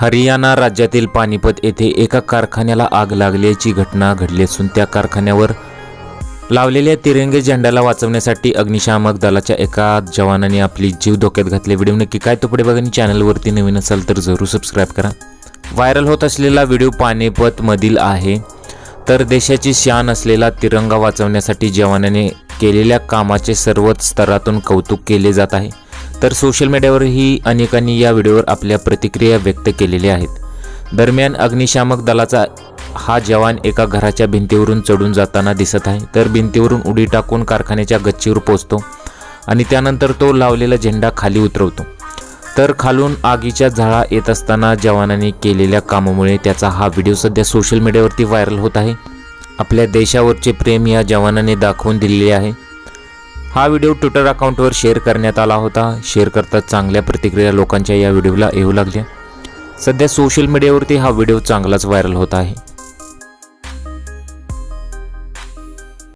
हरियाणा राज्यातील पानिपत येथे एका कारखान्याला आग लागल्याची घटना घडली असून त्या कारखान्यावर लावलेल्या तिरंगी झेंड्याला वाचवण्यासाठी अग्निशामक दलाच्या एका जवानाने आपली जीव धोक्यात घातले. व्हिडिओ नक्की काय तो पुढे बघा आणि चॅनलवरती नवीन असाल तर जरूर सबस्क्राईब करा. व्हायरल होत असलेला व्हिडिओ पानिपतमधील आहे तर देशाची शान असलेला तिरंगा वाचवण्यासाठी जवानाने केलेल्या कामाचे सर्वच स्तरातून कौतुक केले जात आहे. तर सोशल मीडियावरही अनेकांनी या व्हिडिओवर आपल्या प्रतिक्रिया व्यक्त केलेल्या आहेत. दरम्यान अग्निशामक दलाचा हा जवान एका घराच्या भिंतीवरून चढून जाताना दिसत आहे. तर भिंतीवरून उडी टाकून कारखान्याच्या गच्चीवर पोचतो आणि त्यानंतर तो लावलेला झेंडा खाली उतरवतो. तर खालून आगीच्या झळा येत असताना जवानांनी केलेल्या कामामुळे त्याचा हा व्हिडिओ सध्या सोशल मीडियावरती व्हायरल होत आहे. आपल्या देशावरचे प्रेम या जवानाने दाखवून दिलेले आहे. हा व्हिडिओ ट्विटर अकाउंटवर शेअर करण्यात आला होता. शेअर करता चांगल्या प्रतिक्रिया लोकांच्या या व्हिडिओला येऊ लागल्या. सध्या सोशल मीडियावरती हा व्हिडिओ चांगलाच व्हायरल होत आहे.